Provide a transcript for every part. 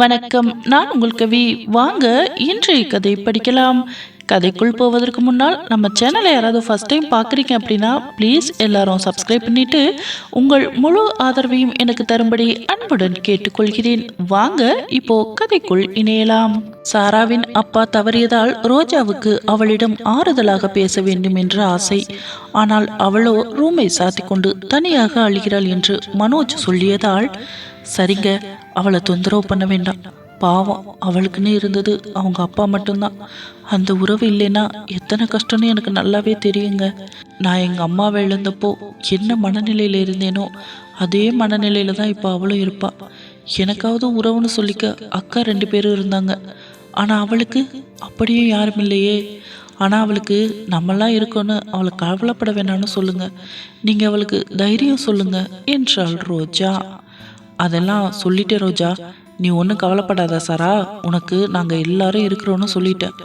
வணக்கம். நான் உங்கள் கவி வாங்க. இன்றைய கதை படிக்கலாம். கதைக்குள் போவதற்கு முன்னால் நம்ம சேனலை யாராவது ஃபர்ஸ்ட் டைம் பார்க்குறீங்க அப்படின்னா ப்ளீஸ் எல்லாரும் சப்ஸ்கிரைப் பண்ணிட்டு உங்கள் முழு ஆதரவையும் எனக்கு தரும்படி அன்புடன் கேட்டுக்கொள்கிறேன். வாங்க இப்போ கதைக்குள் இணையலாம். சாராவின் அப்பா தவறியதால் ரோஜாவுக்கு அவளிடம் ஆறுதலாக பேச வேண்டும் என்ற ஆசை. ஆனால் அவளோ ரூமை சாத்திக்கொண்டு தனியாக அழுகிறாள் என்று மனோஜ் சொல்லியதால் சரிங்க அவளை தொந்தரவு பண்ண வேண்டாம். பாவம் அவளுக்குன்னு இருந்தது அவங்க அப்பா மட்டும்தான். அந்த உறவு இல்லைன்னா எத்தனை கஷ்டம்னு எனக்கு நல்லாவே தெரியுங்க. நான் எங்கள் அம்மாவை இழந்தப்போ என்ன மனநிலையில் இருந்தேனோ அதே மனநிலையில தான் இப்போ அவளும் இருப்பா. எனக்காவது உறவுன்னு சொல்லிக்க அக்கா ரெண்டு பேரும் இருந்தாங்க. ஆனால் அவளுக்கு அப்படியும் யாரும் இல்லையே. ஆனால் அவளுக்கு நம்மளாம் இருக்கோன்னு அவளை கவலைப்பட வேணாம்னு சொல்லுங்க. நீங்கள் அவளுக்கு தைரியம் சொல்லுங்க என்றாள் ரோஜா. அதெல்லாம் சொல்லிட்டேன் ரோஜா நீ ஒன்றும் கவலைப்படாத சாரா உனக்கு நாங்கள் எல்லாரும் இருக்கிறோன்னு சொல்லிட்டேன்.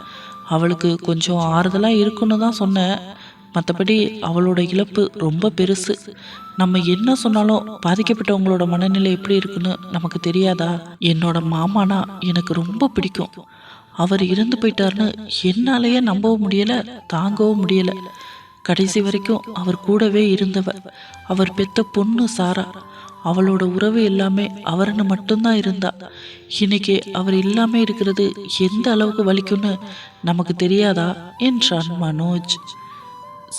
அவளுக்கு கொஞ்சம் ஆறுதலாக இருக்குன்னு தான் சொன்னேன். மற்றபடி அவளோட இழப்பு ரொம்ப பெருசு. நம்ம என்ன சொன்னாலும் பாதிக்கப்பட்டவங்களோட மனநிலை எப்படி இருக்குன்னு நமக்கு தெரியாதா? என்னோட மாமானா எனக்கு ரொம்ப பிடிக்கும். அவர் இறந்து போயிட்டாருன்னு என்னாலேயே நம்பவும் முடியல தாங்கவும் முடியல. கடைசி வரைக்கும் அவர் கூடவே இருந்தவ. அவர் பெத்த பொண்ணு சாரா. அவளோட உறவு எல்லாமே அவர்னு மட்டும்தான் இருந்தா. இன்னைக்கு அவர் இல்லாம இருக்கிறது எந்த அளவுக்கு வலிக்கும்னு நமக்கு தெரியாதா? என்றான் மனோஜ்.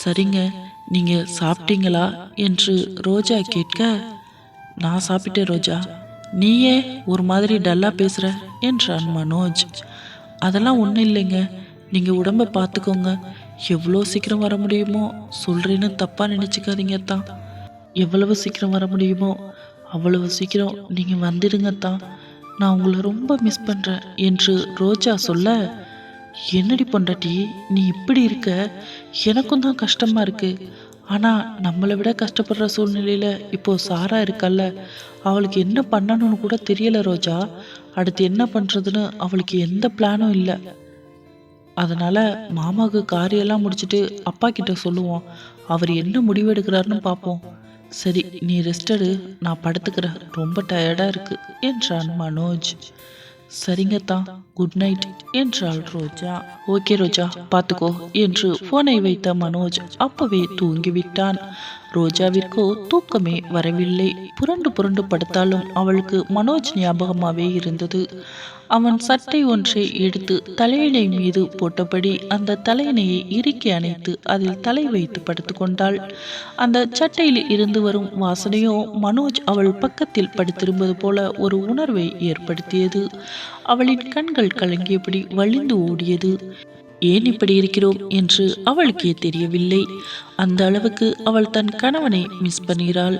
சரிங்க நீங்க சாப்பிட்டீங்களா? என்று ரோஜா கேட்க நான் சாப்பிட்டேன் ரோஜா. நீயே ஒரு மாதிரி டல்லா பேசுற? என்றான் மனோஜ். அதெல்லாம் ஒன்றும் இல்லைங்க. நீங்க உடம்ப பார்த்துக்கோங்க. எவ்வளோ சீக்கிரம் வர முடியுமோ சொல்றேன்னு தப்பா நினைச்சுக்காதீங்க தான். எவ்வளவு சீக்கிரம் வர முடியுமோ அவ்வளவு சீக்கிரம் நீங்கள் வந்துடுங்க தான் நான் உங்களை ரொம்ப மிஸ் பண்ணுறேன் என்று ரோஜா சொல்ல என்னடி பொண்டாட்டி நீ இப்படி இருக்க? எனக்கும் தான் கஷ்டமாக இருக்குது ஆனால் நம்மளை விட கஷ்டப்படுற சூழ்நிலையில் இப்போது சாரா இருக்கல்ல. அவளுக்கு என்ன பண்ணணும்னு கூட தெரியலை ரோஜா. அடுத்து என்ன பண்ணுறதுன்னு அவளுக்கு எந்த பிளானும் இல்லை. அதனால் மாமாவுக்கு காரியெல்லாம் முடிச்சிட்டு அப்பா கிட்ட சொல்லுவோம். அவர் என்ன முடிவு எடுக்கிறாருன்னு பார்ப்போம். சரி நீ ரெஸ்ட் எடு. நான் படுத்துக்கிறேன். ரொம்ப டயர்டாக இருக்கு என்றான் மனோஜ். சரிங்க தான் குட் நைட் என்றாள் ரோஜா. ஓகே ரோஜா பார்த்துக்கோ என்று போனை வைத்த மனோஜ் அப்பவே தூங்கிவிட்டான். ரோஜாவிற்கோ தூக்கமே வரவில்லை. புரண்டு புரண்டு படுத்தாலும் அவளுக்கு மனோஜ் ஞாபகமாகவே இருந்தது. அவன் சட்டை ஒன்றை எடுத்து தலையணை மீது போட்டபடி அந்த தலையணையை இறுக்கி அணைத்து அதில் தலை வைத்து படுத்து கொண்டாள். அந்த சட்டையில் இருந்து வரும் வாசனையோ மனோஜ் அவள் பக்கத்தில் படுத்திருப்பது போல ஒரு உணர்வை ஏற்படுத்தியது. அவளின் கண்கள் கலங்கியபடி வழிந்து ஓடியது. ஏன் இப்படி இருக்கிறோம் என்று அவளுக்கே தெரியவில்லை. அந்த அளவுக்கு அவள் தன் கணவனை மிஸ் பண்ணுகிறாள்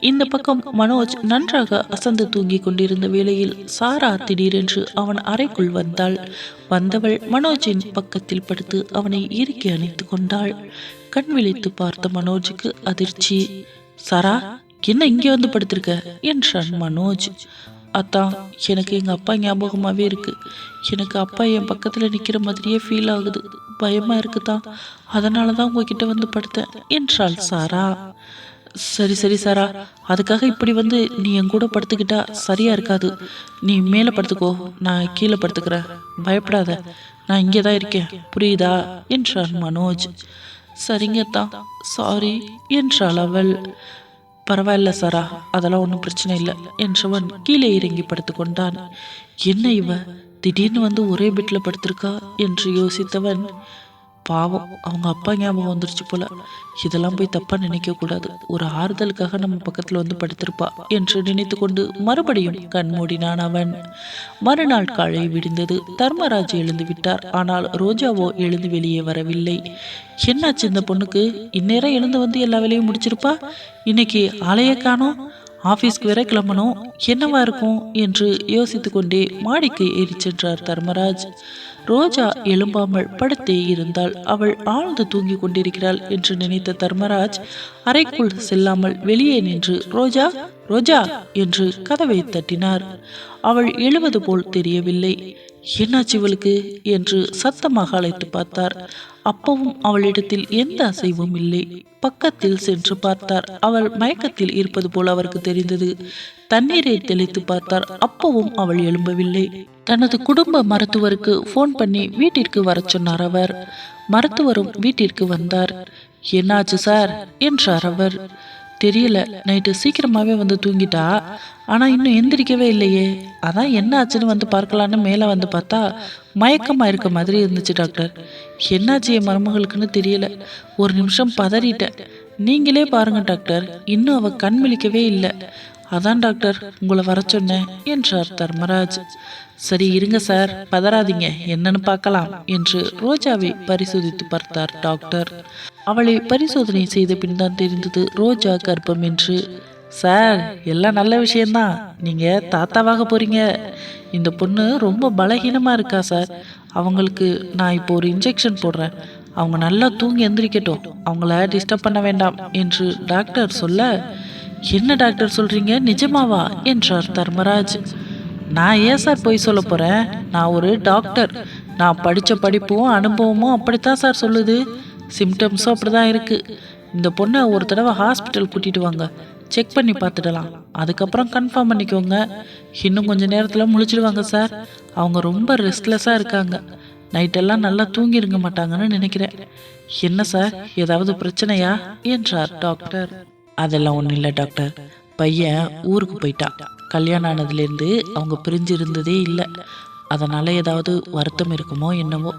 இந்த பக்கம் மனோஜ் நன்றாக அசந்து தூங்கிக் கொண்டிருந்த வேளையில் சாரா திடீரென்று அவன் அறைக்குள் வந்தாள். வந்தவள் மனோஜின் பக்கத்தில் படுத்து அவனை இறுக்கி அணைத்து கொண்டாள். கண் விழித்து பார்த்த மனோஜுக்கு அதிர்ச்சி. சாரா என்ன இங்கே வந்து படுத்திருக்க? என்றான் மனோஜ். அத்தான் எனக்கு எங்கள் அப்பா ஞாபகமாகவே இருக்கு. எனக்கு அப்பா என் பக்கத்தில் நிற்கிற மாதிரியே ஃபீல் ஆகுது. பயமாக இருக்குதான் அதனால தான் உங்ககிட்ட வந்து படுத்தேன். என்றாள் சாரா. சரி சரி சாரா. அதுக்காக இப்படி வந்து நீ என் கூட படுத்துக்கிட்டா சரியா இருக்காது. நீ மேலே படுத்துக்கோ. நான் கீழே படுத்துக்கிறேன். பயப்படாத. நான் இங்கே தான் இருக்கேன். புரியுதா? என்றான் மனோஜ். சரிங்கத்தான் சாரி என்றாள் அவள். பரவாயில்ல சாரா. அதெல்லாம் ஒன்றும் பிரச்சனை இல்லை என்றவன் கீழே இறங்கி படுத்து கொண்டான் என்ன இவ? திடீர்னு வந்து ஒரே பெட்டில் படுத்திருக்கா? என்று யோசித்தவன் பாவம் அவங்க அப்பா ஞாபகம் வந்துருச்சு போல. இதெல்லாம் போய் தப்பா நினைக்க கூடாது. ஒரு ஆறுதலுக்காக நம்ம பக்கத்துல வந்து படுத்திருப்பா என்று நினைத்து கொண்டு மறுபடியும் கண்மூடினான் அவன். மறுநாள் காலை விடிந்தது. தர்மராஜ் எழுந்து விட்டார். ஆனால் ரோஜாவோ எழுந்து வெளியே வரவில்லை. என்னாச்சு இந்த பொண்ணுக்கு? இந்நேரம் எழுந்து வந்து எல்லா வேலையும் முடிச்சிருப்பா? இன்னைக்கு ஆலைய காணோம்? ஆபீஸ்க்கு வேற கிளம்பணும். என்னவா இருக்கும் என்று யோசித்து கொண்டே மாடிக்கு ஏறி சென்றார் தர்மராஜ். ரோஜா எழும்பாமல் படுத்தே இருந்தால் அவள் ஆழ்ந்து தூங்கிக் கொண்டிருக்கிறாள் என்று நினைத்த தர்மராஜ் அறைக்குள் செல்லாமல் வெளியே நின்று ரோஜா ரோஜா என்று கதவை தட்டினார். அவள் எழுவது போல் தெரியவில்லை. என்னாச்சு இவளுக்கு? என்று சத்தமாக அழைத்து பார்த்தார். அப்பவும் அவளிடத்தில் எந்த அசைவும் இல்லை. பக்கத்தில் சென்று பார்த்தார். அவள் மயக்கத்தில் இருப்பது போல அவருக்கு தெரிந்தது. தண்ணீரை தெளித்து பார்த்தார். அப்பவும் அவள் எழும்பவில்லை. தனது குடும்ப மருத்துவருக்கு ஃபோன் பண்ணி வீட்டிற்கு வர சொன்னார் அவர். மருத்துவரும் வீட்டிற்கு வந்தார். என்னாச்சு சார்? என்றார் அவர். தெரியல. நைட்டு சீக்கிரமாகவே வந்து தூங்கிட்டா. ஆனால் இன்னும் எந்திரிக்கவே இல்லையே. அதான் என்ன ஆச்சுன்னு வந்து பார்க்கலான்னு மேலே வந்து பார்த்தா மயக்கமாக இருக்க மாதிரி இருந்துச்சு டாக்டர். என்னாச்சு என் மருமகளுக்குன்னு தெரியல. ஒரு நிமிஷம் பதறிட்டேன். நீங்களே பாருங்க டாக்டர். இன்னும் அவள் கண் விழிக்கவே இல்லை. அதான் டாக்டர் உங்களை வர சொன்னேன் என்றார் தர்மராஜ். சரி இருங்க சார் பதறாதீங்க என்னன்னு பார்க்கலாம் என்று ரோஜாவை பரிசோதித்து பார்த்தார் டாக்டர். அவளை பரிசோதனை செய்த பின் தான் தெரிந்தது ரோஜா கர்ப்பம் என்று. சார் எல்லாம் நல்ல விஷயம்தான் நீங்க தாத்தாவாக போறீங்க. இந்த பொண்ணு ரொம்ப பலகீனமா இருக்கா சார். அவங்களுக்கு நான் இப்போ ஒரு இன்ஜெக்ஷன் போடுறேன். அவங்க நல்லா தூங்கி எந்திரிக்கட்டும் அவங்கள டிஸ்டர்ப் பண்ண வேண்டாம் என்று டாக்டர் சொல்ல என்ன டாக்டர் சொல்றீங்க? நிஜமாவா? என்றார் தர்மராஜ். நான் ஏன் சார் போய் சொல்ல போறேன்? நான் ஒரு டாக்டர். நான் படித்த படிப்பும் அனுபவமும் அப்படித்தான் சார் சொல்லுது. சிம்டம்ஸும் அப்படி தான் இருக்கு. இந்த பொண்ணை ஒரு தடவை ஹாஸ்பிட்டல் கூட்டிட்டு வாங்க. செக் பண்ணி பார்த்துடலாம். அதுக்கப்புறம் கன்ஃபார்ம் பண்ணிக்கோங்க. இன்னும் கொஞ்ச நேரத்தில் முழிச்சிடுவாங்க சார். அவங்க ரொம்ப ரெஸ்ட்லெஸ்ஸாக இருக்காங்க. நைட்டெல்லாம் நல்லா தூங்கிருங்க மாட்டாங்கன்னு நினைக்கிறேன். என்ன சார்? ஏதாவது பிரச்சனையா? என்றார் டாக்டர். அதெல்லாம் ஒன்றும் இல்லை டாக்டர். பையன் ஊருக்கு போயிட்டான் கல்யாணம் ஆனதுலேருந்து அவங்க பிரிஞ்சு இருந்ததே இல்லை. அதனால் ஏதாவது வருத்தம் இருக்குமோ என்னவோ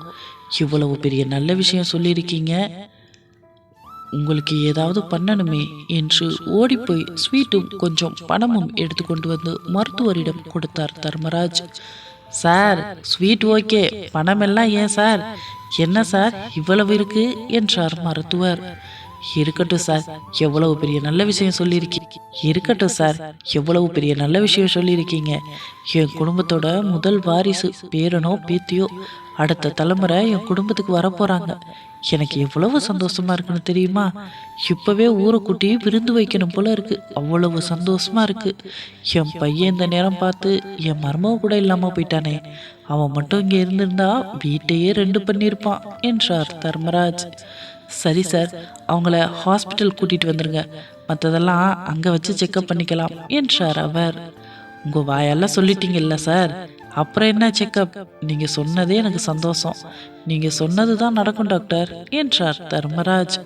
இவ்வளவு பெரிய நல்ல விஷயம் சொல்லியிருக்கீங்க. உங்களுக்கு ஏதாவது பண்ணணுமே என்று ஓடிப்போய் ஸ்வீட்டும் கொஞ்சம் பணமும் எடுத்துக்கொண்டு வந்து மருத்துவரிடம் கொடுத்தார் தர்மராஜ். Sir sweet okay. பணமெல்லாம் ஏன் சார்? என்ன சார்? இவ்வளவு இருக்கு? என்றார் மருத்துவர். இருக்கட்டும் சார். எவ்வளவு பெரிய நல்ல விஷயம் சொல்லியிருக்கீங்க இருக்கட்டும் சார். எவ்வளவு பெரிய நல்ல விஷயம் சொல்லியிருக்கீங்க. என் குடும்பத்தோட முதல் வாரிசு பேரனோ பேத்தியோ அடுத்த தலைமுறை என் குடும்பத்துக்கு வரப்போகிறாங்க எனக்கு எவ்வளவு சந்தோஷமா இருக்குன்னு தெரியுமா? இப்போவே ஊரை கூட்டி விருந்து வைக்கணும் போல இருக்கு. அவ்வளவு சந்தோஷமா இருக்கு. என் பையன் இந்த நேரம் பார்த்து என் மர்மம் கூட இல்லாமல் போயிட்டானே. அவன் மட்டும் இங்கே இருந்திருந்தா வீட்டையே ரெண்டு பண்ணியிருப்பான் என்றார் தர்மராஜ். சரி சார் அவங்கள ஹாஸ்பிட்டல் கூட்டிட்டு வந்துருங்க. மற்றதெல்லாம் அங்கே வச்சு செக்கப் பண்ணிக்கலாம் என்றார் அவர். உங்கள் வாயால சொல்லிட்டீங்கல்ல சார்? அப்புறம் என்ன செக்கப் நீங்கள் சொன்னதே எனக்கு சந்தோஷம். நீங்கள் சொன்னது தான் நடக்கும் டாக்டர் என்றார் தர்மராஜ்.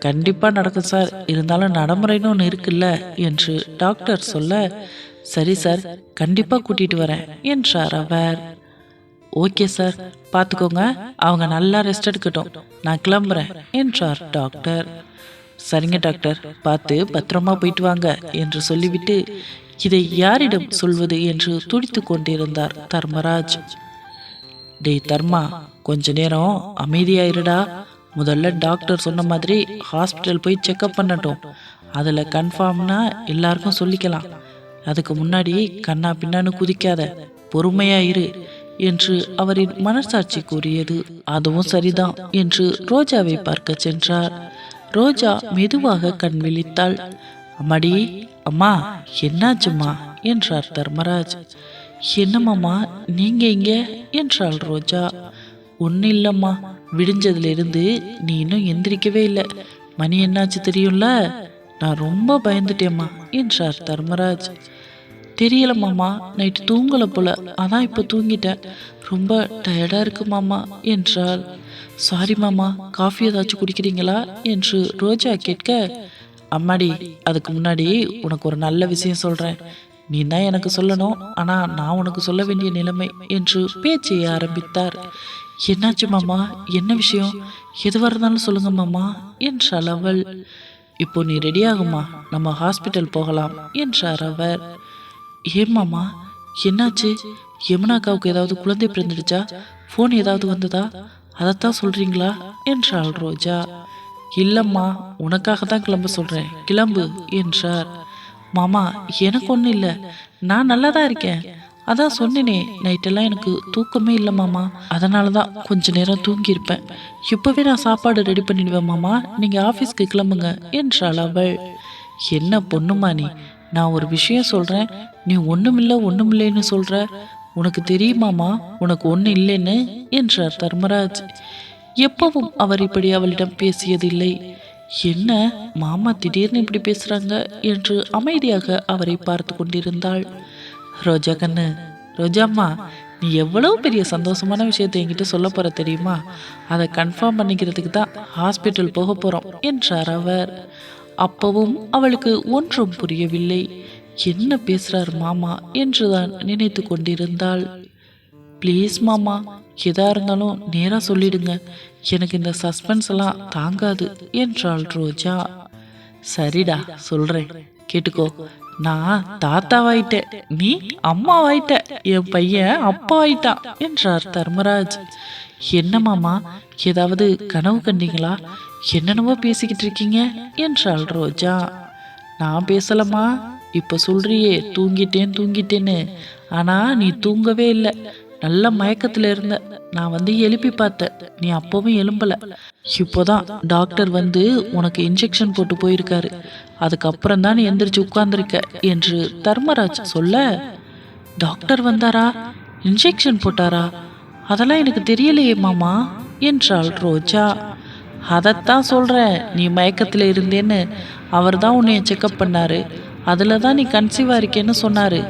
கண்டிப்பாக நடக்கும் சார். இருந்தாலும் நடைமுறைன்னு ஒன்று இருக்குல்ல என்று டாக்டர் சொல்ல சரி சார் கண்டிப்பாக கூட்டிகிட்டு வரேன் என்றார் அவர். ஓகே சார் பார்த்துக்கோங்க. அவங்க நல்லா ரெஸ்ட் எடுக்கட்டும். நான் கிளம்புறேன் என்றார் டாக்டர். சரிங்க டாக்டர் பார்த்து பத்திரமா போயிட்டு வாங்க என்று சொல்லிவிட்டு இதை யாரிடம் சொல்வது என்று துடித்து கொண்டிருந்தார் தர்மராஜ். டேய் தர்மா கொஞ்ச நேரம் அமைதியாயிருடா. முதல்ல டாக்டர் சொன்ன மாதிரி ஹாஸ்பிட்டல் போய் செக்அப் பண்ணட்டும். அதில் கன்ஃபார்ம்னா எல்லாருக்கும் சொல்லிக்கலாம். அதுக்கு முன்னாடி கண்ணா பின்னான்னு குதிக்காத. பொறுமையாக இரு. என்று அவரின் மனசாட்சி கூறியது. அதுவும் சரிதான் என்று ரோஜாவை பார்க்க சென்றார். ரோஜா மெதுவாக கண் விழித்தாள். அம்மாடி அம்மா என்னாச்சும்மா? என்றார் தர்மராஜ். என்னம்மாம்மா நீங்க இங்க? என்றாள் ரோஜா. ஒன்றும் இல்லைம்மா. விடிஞ்சதுலேருந்து நீ இன்னும் எந்திரிக்கவே இல்லை. மணி என்னாச்சு தெரியும்ல? நான் ரொம்ப பயந்துட்டேம்மா என்றார் தர்மராஜ். தெரியல மாமா. நைட்டு தூங்கலை போல. அதான் இப்போ தூங்கிட்டேன். ரொம்ப டயர்டாக இருக்கு மாமா என்றாள். சாரி மாமா காஃபி ஏதாச்சும் குடிக்கிறீங்களா? என்று ரோஜா கேட்க அம்மாடி அதுக்கு முன்னாடி உனக்கு ஒரு நல்ல விஷயம் சொல்கிறேன் நீ தான் எனக்கு சொல்லணும். ஆனால் நான் உனக்கு சொல்ல வேண்டிய நிலைமை என்று பேச்சைய ஆரம்பித்தார். என்னாச்சு மாமா? என்ன விஷயம்? எதுவாக இருந்தாலும் சொல்லுங்க மாமா என்றாள் அவள். இப்போ நீ ரெடியாகுமா நம்ம ஹாஸ்பிட்டல் போகலாம் என்றார் அவர். ஏமாமா என்னாச்சு? யமுனாக்காவுக்கு ஏதாவது குழந்தை பிறந்துடுச்சா? ஃபோன் ஏதாவது வந்ததா? அதைத்தான் சொல்றீங்களா? என்றாள் ரோஜா. இல்லம்மா உனக்காக தான் கிளம்ப சொல்றேன். கிளம்பு என்றார். மாமா எனக்கு ஒன்றும் இல்லை. நான் நல்லா தான் இருக்கேன். அதான் சொன்னேனே நைட்டெல்லாம் எனக்கு தூக்கமே இல்லை மாமா. அதனால தான் கொஞ்ச நேரம் தூங்கியிருப்பேன். இப்போவே நான் சாப்பாடு ரெடி பண்ணிடுவேன் மாமா. நீங்கள் ஆஃபீஸ்க்கு கிளம்புங்க என்றாள் அவள். என்ன பொண்ணுமா நீ? நான் ஒரு விஷயம் சொல்கிறேன் நீ ஒன்றுமில்ல ஒன்றுமில்லைன்னு சொல்கிற உனக்கு தெரியுமாமா? உனக்கு ஒன்றும் இல்லைன்னு? என்றார் தர்மராஜ். எப்பவும் அவர் இப்படி அவளிடம் பேசியதில்லை. என்ன மாமா திடீர்னு இப்படி பேசுறாங்க? என்று அமைதியாக அவரை பார்த்து கொண்டிருந்தாள். ரோஜா கண்ணு ரோஜாம்மா நீ எவ்வளவு பெரிய சந்தோஷமான விஷயத்தை என்கிட்ட சொல்ல போற தெரியுமா? அதை கன்ஃபார்ம் பண்ணிக்கிறதுக்கு தான் ஹாஸ்பிட்டல் போக போறோம் என்றார் அவர். அப்பவும் அவளுக்கு ஒன்றும் புரியவில்லை. என்ன பேசுறார் மாமா என்றுதான் நினைத்து கொண்டிருந்தாள். ப்ளீஸ் மாமா எதா இருந்தாலும் நேராக சொல்லிடுங்க. எனக்கு இந்த சஸ்பென்ஸ் எல்லாம் தாங்காது என்றாள் ரோஜா. சரிடா சொல்றேன். கேட்டுக்கோ. நான் தாத்தாவாயிட்டேன். நீ அம்மாவாயிட்ட. என் பையன் அப்பா ஆயிட்டான் என்றார் தர்மராஜ். என்ன மாமா ஏதாவது கனவு கண்டீங்களா? என்னென்னவோ பேசிக்கிட்டு இருக்கீங்க என்றாள் ரோஜா. நான் பேசலம்மா. இப்போ சொல்றியே தூங்கிட்டேன் தூங்கிட்டேன்னு. ஆனால் நீ தூங்கவே இல்லை. நல்ல மயக்கத்தில் இருந்த. நான் வந்து எழுப்பி பார்த்தேன். நீ அப்போவும் எழும்பலை. இப்போதான் டாக்டர் வந்து உனக்கு இன்ஜெக்ஷன் போட்டு போயிருக்காரு. அதுக்கப்புறம் தான் நீ எந்திரிச்சு உட்கார்ந்துருக்க என்று தர்மராஜ் சொல்ல டாக்டர் வந்தாரா? இன்ஜெக்ஷன் போட்டாரா? அதெல்லாம் எனக்கு தெரியலையே மாமா என்றாள் ரோஜா. அதைத்தான் சொல்கிறேன் நீ மயக்கத்தில் இருந்தேன்னு. அவர் தான் உன்னைய செக்கப் பண்ணாரு. அதில் தான் நீ கன்சீவாக இருக்கேன்னு சொன்னார்.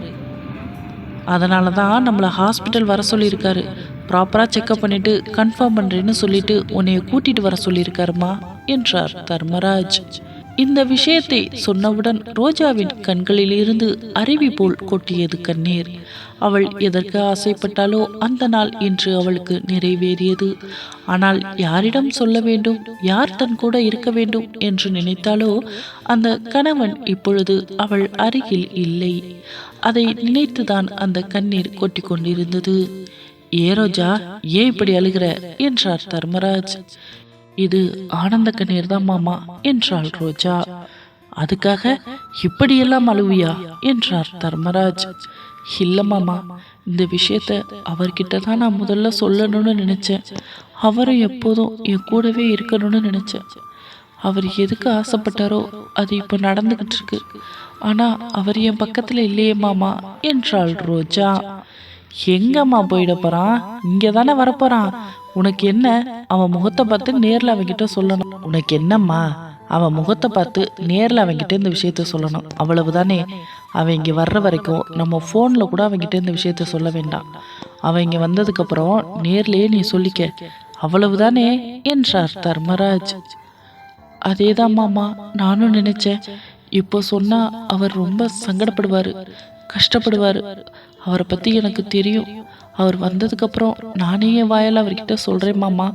அதனால தான் நம்மளை ஹாஸ்பிட்டல் வர சொல்லியிருக்காரு. ப்ராப்பராக செக்கப் பண்ணிட்டு கன்ஃபார்ம் பண்ணுறேன்னு சொல்லிட்டு உன்னைய கூட்டிகிட்டு வர சொல்லியிருக்காருமா? என்றார் தர்மராஜ். இந்த விஷயத்தை சொன்னவுடன் ரோஜாவின் கண்களிலிருந்து அருவி போல் கொட்டியது கண்ணீர். அவள் எதற்கு ஆசைப்பட்டாலோ அந்த நாள் இன்று அவளுக்கு நிறைவேறியது. ஆனால் யாரிடம் சொல்ல வேண்டும் யார் தன் கூட இருக்க வேண்டும் என்று நினைத்தாலோ அந்த கணவன் இப்பொழுது அவள் அருகில் இல்லை. அதை நினைத்துதான் அந்த கண்ணீர் கொட்டி கொண்டிருந்தது. ஏ ரோஜா ஏன் இப்படி அழுகிற? என்றார் தர்மராஜ். இது ஆனந்த கண்ணீர் தான் மாமா என்றாள் ரோஜா. அதுக்காக இப்படியெல்லாம் அழுவியா என்றார் தர்மராஜ். இல்ல மாமா இந்த விஷயத்த அவர்கிட்ட தான் நான் முதல்ல சொல்லணும்னு நினைச்சேன். அவரும் எப்போதும் என் கூடவே இருக்கணும்னு நினைச்சேன். அவர் எதுக்கு ஆசைப்பட்டாரோ அது இப்போ நடந்துகிட்டு இருக்கு. ஆனா அவர் என் பக்கத்துல இல்லையே மாமா என்றாள் ரோஜா. எங்கம்மா போயிட போறான்? இங்க தானே வரப்போறான்? உனக்கு என்ன? அவன் முகத்தை பார்த்து நேரில் அவன்கிட்ட சொல்லணும். உனக்கு என்னம்மா? அவன் முகத்தை பார்த்து நேரில் அவன்கிட்ட இந்த விஷயத்த சொல்லணும். அவ்வளவுதானே? அவன் இங்கே வர்ற வரைக்கும் நம்ம ஃபோனில் கூட அவன்கிட்ட இந்த விஷயத்த சொல்ல வேண்டாம். அவன் இங்கே வந்ததுக்கப்புறம் நேர்லேயே நீ சொல்லிக்க. அவ்வளவுதானே? என்றார் தர்மராஜ். அதேதான் மாமா நானும் நினைச்சேன். இப்போ சொன்னால் அவர் ரொம்ப சங்கடப்படுவார் கஷ்டப்படுவார். அவரை பற்றி எனக்கு தெரியும். அவர் வந்ததுக்கப்புறம் நானே என் வாயால் அவர்கிட்ட சொல்கிறேன் மாமா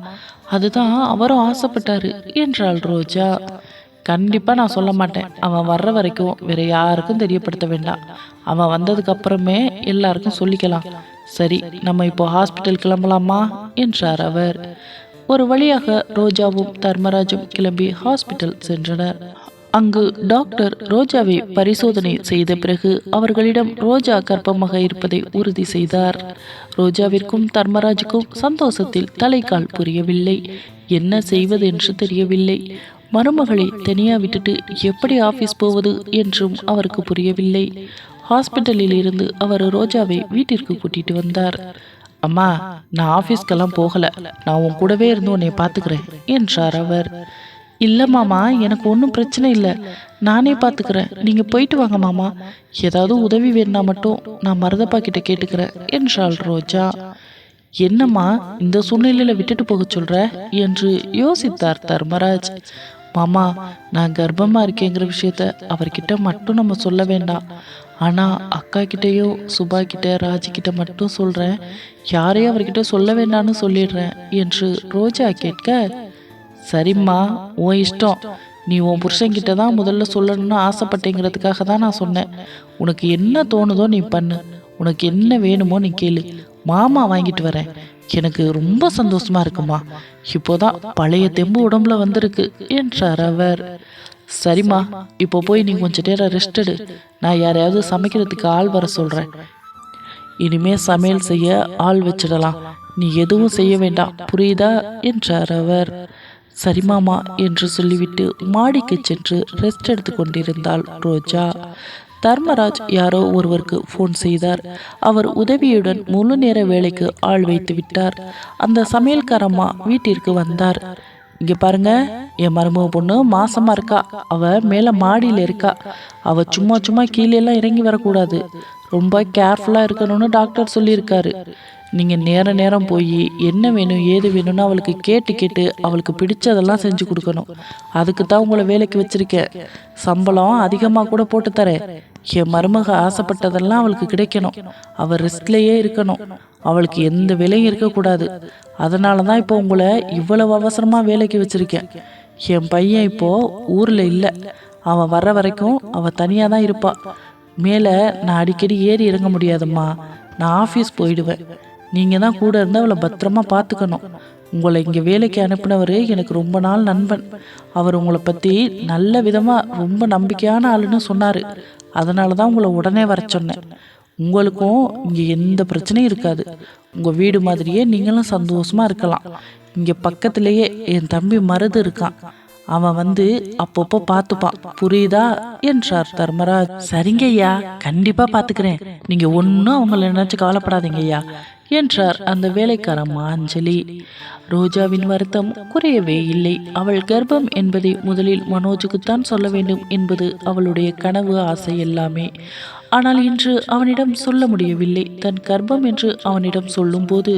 அதுதான் அவரும் ஆசைப்பட்டாரு என்றாள் ரோஜா. கண்டிப்பாக நான் சொல்ல மாட்டேன். அவன் வர்ற வரைக்கும் வேற யாருக்கும் தெரியப்படுத்த வேண்டாம். அவன் வந்ததுக்கு அப்புறமே எல்லாருக்கும் சொல்லிக்கலாம். சரி நம்ம இப்போ ஹாஸ்பிட்டல் கிளம்பலாமா? என்றார் அவர். ஒரு வழியாக ரோஜாவும் தர்மராஜும் கிளம்பி ஹாஸ்பிட்டல் சென்றனர். அங்கு டாக்டர் ரோஜாவை பரிசோதனை செய்த பிறகு அவர்களிடம் ரோஜா கர்ப்பமாக இருப்பதை உறுதி செய்தார். ரோஜாவிற்கும் தர்மராஜுக்கும் சந்தோஷத்தில் தலைக்கால் புரியவில்லை. என்ன செய்வது என்று தெரியவில்லை. மருமகளை தனியா விட்டுட்டு எப்படி ஆபீஸ் போவது என்றும் அவருக்கு புரியவில்லை. ஹாஸ்பிட்டலில் இருந்து அவர் ரோஜாவை வீட்டிற்கு கூட்டிட்டு வந்தார். அம்மா நான் ஆஃபீஸ்க்கெல்லாம் போகல. நான் உன் கூடவே இருந்து உன்னை பார்த்துக்கிறேன் என்றார் அவர். இல்லை மாமா எனக்கு ஒன்றும் பிரச்சனை இல்லை. நானே பார்த்துக்கிறேன் நீங்கள் போயிட்டு வாங்க மாமா. ஏதாவது உதவி வேணுனா மட்டும் நான் மருதப்பா கிட்ட கேட்டுக்கிறேன் என்றாள் ரோஜா. என்னம்மா இந்த சூழ்நிலையில் விட்டுட்டு போக சொல்கிற என்று யோசித்தார் தர்மராஜ். மாமா நான் கர்ப்பமாக இருக்கேங்கிற விஷயத்த அவர்கிட்ட மட்டும் நம்ம சொல்ல வேண்டாம். ஆனால் அக்கா கிட்டேயோ சுபா கிட்ட ராஜிக்கிட்ட மட்டும் சொல்கிறேன் யாரையும் அவர்கிட்ட சொல்ல வேண்டாம்னு சொல்லிடுறேன் என்று ரோஜா கேட்க சரிம்மா உன் இஷ்டம். நீ உன் புருஷன்கிட்ட தான் முதல்ல சொல்லணும்னு ஆசைப்பட்டேங்கிறதுக்காக தான் நான் சொன்னேன். உனக்கு என்ன தோணுதோ நீ பண்ணு. உனக்கு என்ன வேணுமோ நீ கேளு. மாமா வாங்கிட்டு வரேன். எனக்கு ரொம்ப சந்தோஷமா இருக்குமா. இப்போதான் பழைய தெம்பு உடம்புல வந்திருக்கு என்றார் அவர். சரிம்மா இப்போ போய் நீ கொஞ்ச நேரம் ரெஸ்ட் எடு. நான் யாரையாவது சமைக்கிறதுக்கு ஆள் வர சொல்றேன். இனிமே சமையல் செய்ய ஆள் வச்சிடலாம். நீ எதுவும் செய்ய வேண்டாம். புரியுதா? என்றார் அவர். சரிமாமா என்று சொல்லிவிட்டு மாடிக்கு சென்று ரெஸ்ட் எடுத்து கொண்டிருந்தாள் ரோஜா. தர்மராஜ் யாரோ ஒருவருக்கு ஃபோன் செய்தார். அவர் உதவியுடன் முழு நேர வேலைக்கு ஆள் வைத்து விட்டார். அந்த சமையல்காரம்மா வீட்டிற்கு வந்தார். இங்கே பாருங்க என் மருமக பொண்ணு மாசமா இருக்கா. அவ மேலே மாடியில் இருக்கா. அவ சும்மா சும்மா கீழே எல்லாம் இறங்கி வரக்கூடாது. ரொம்ப கேர்ஃபுல்லாக இருக்கணும்னு டாக்டர் சொல்லியிருக்காரு. நீங்கள் நேர நேரம் போய் என்ன வேணும் ஏது வேணும்னு அவளுக்கு கேட்டு கேட்டு அவளுக்கு பிடிச்சதெல்லாம் செஞ்சு கொடுக்கணும். அதுக்கு தான் உங்களை வேலைக்கு வச்சுருக்கேன். சம்பளம் அதிகமாக கூட போட்டு தரேன். என் மருமக ஆசைப்பட்டதெல்லாம் அவளுக்கு கிடைக்கணும். அவள் ரிஸ்க்லேயே இருக்கணும். அவளுக்கு எந்த விலையும் இருக்கக்கூடாது. அதனால தான் இப்போ உங்களை இவ்வளவு அவசரமாக வேலைக்கு வச்சுருக்கேன். என் பையன் இப்போது ஊரில் இல்லை. அவன் வர்ற வரைக்கும் அவள் தனியாக தான் இருப்பாள் மேலே நான் அடிக்கடி ஏறி இறங்க முடியாதும்மா. நான் ஆஃபீஸ் போயிடுவேன். நீங்கள் தான் கூட இருந்து அவளை பத்திரமா பார்த்துக்கணும். உங்களை இங்கே வேலைக்கு அனுப்பினவர் எனக்கு ரொம்ப நாள் நண்பன். அவர் உங்களை பற்றி நல்ல விதமாக ரொம்ப நம்பிக்கையான ஆளுன்னு சொன்னார். அதனால தான் உங்களை உடனே வர சொன்னேன். உங்களுக்கும் இங்கே எந்த பிரச்சனையும் இருக்காது. உங்கள் வீடு மாதிரியே நீங்களும் சந்தோஷமாக இருக்கலாம். இங்கே பக்கத்திலேயே என் தம்பி மருது இருக்கான். அவன் வந்து அப்பப்போ பார்த்துப்பான். புரியுதா? என்றார் தர்மராஜ். சரிங்க ஐயா. கண்டிப்பா பாத்துக்கிறேன் நீங்க ஒன்னும் அவங்கள நினைச்சு கவலைப்படாதீங்க ஐயா. என்றார் அந்த வேலைக்காரம்மா அஞ்சலி ரோஜாவின் வருத்தம் குறையவே இல்லை. அவள் கர்ப்பம் என்பதை முதலில் மனோஜுக்குத்தான் சொல்ல வேண்டும் என்பது அவளுடைய கனவு ஆசை எல்லாமே. ஆனால் இன்று அவனிடம் சொல்ல முடியவில்லை. தன் கர்ப்பம் என்று அவனிடம் சொல்லும்போது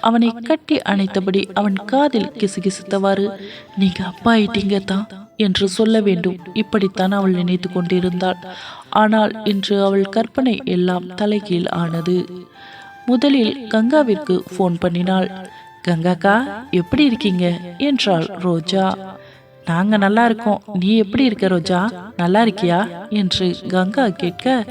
அவனை கட்டி அணைத்தபடி அவன் காதில் கிசுகிசுத்தவாறு நீங்க அப்பா ஆயிட்டீங்க தான் என்று சொல்ல வேண்டும். இப்படித்தான் அவள் நினைத்து கொண்டிருந்தாள். ஆனால் இன்று அவள் கற்பனை எல்லாம் தலைகீழ் ஆனது. முதலில் கங்காவிற்கு ஃபோன் பண்ணினாள். கங்காக்கா எப்படி இருக்கீங்க? என்றாள் ரோஜா. நாங்க நல்லா இருக்கோம். நீ எப்படி இருக்க ரோஜா? நல்லா இருக்கியா? என்று கங்கா கேட்க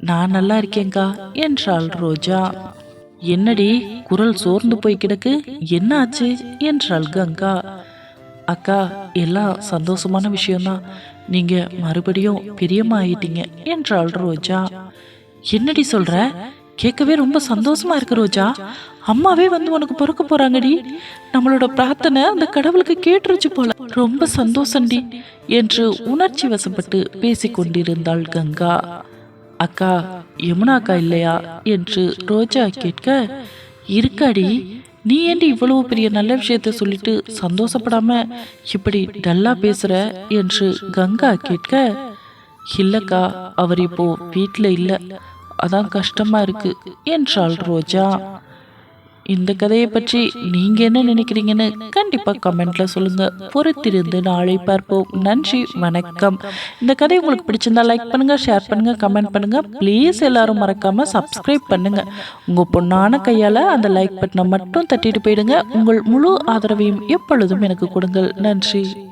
நான் நல்லா இருக்கேங்கா என்றாள் ரோஜா. என்னடி குரல் சோர்ந்து போய் கிடக்கு. என்ன ஆச்சு? என்றாள் கங்கா. அக்கா எல்லாம் சந்தோஷமான விஷயம்தான். நீங்க மறுபடியும் பெரியம்மா ஆயிட்டீங்க என்றாள் ரோஜா. என்னடி சொல்ற? கேட்கவே ரொம்ப சந்தோஷமா இருக்கு ரோஜா. அம்மாவே வந்து உனக்கு பிறக்க போறாங்கடி. நம்மளோட பிரார்த்தனை அந்த கடவுளுக்கு கேட்டுருச்சு போல. ரொம்ப சந்தோஷம்டி என்று உணர்ச்சி வசப்பட்டு பேசி கொண்டிருந்தாள் கங்கா. அக்கா யமுனா அக்கா இல்லையா? என்று ரோஜா கேட்க இருக்காடி. நீ ஏண்டி இவ்வளவு பெரிய நல்ல விஷயத்த சொல்லிட்டு சந்தோஷப்படாம இப்படி டல்லா பேசுற? என்று கங்கா கேட்க இல்லக்கா அவர் இப்போ வீட்டில் இல்லை. அதான் கஷ்டமா இருக்கு. என்றாள் ரோஜா? இந்த கதையை பற்றி நீங்க என்ன நினைக்கிறீங்கன்னு கண்டிப்பா கமெண்ட்ல சொல்லுங்க. பொறுத்திருந்து நாளை பார்ப்போம். நன்றி வணக்கம். இந்த கதை உங்களுக்கு பிடிச்சிருந்தா லைக் பண்ணுங்க ஷேர் பண்ணுங்க கமெண்ட் பண்ணுங்க. ப்ளீஸ் எல்லாரும் மறக்காம சப்ஸ்கிரைப் பண்ணுங்க. உங்க பொண்ணான கையால அந்த லைக் பட்டனை மட்டும் தட்டிட்டு போயிடுங்க. உங்கள் முழு ஆதரவையும் எப்பொழுதும் எனக்கு கொடுங்கள். நன்றி.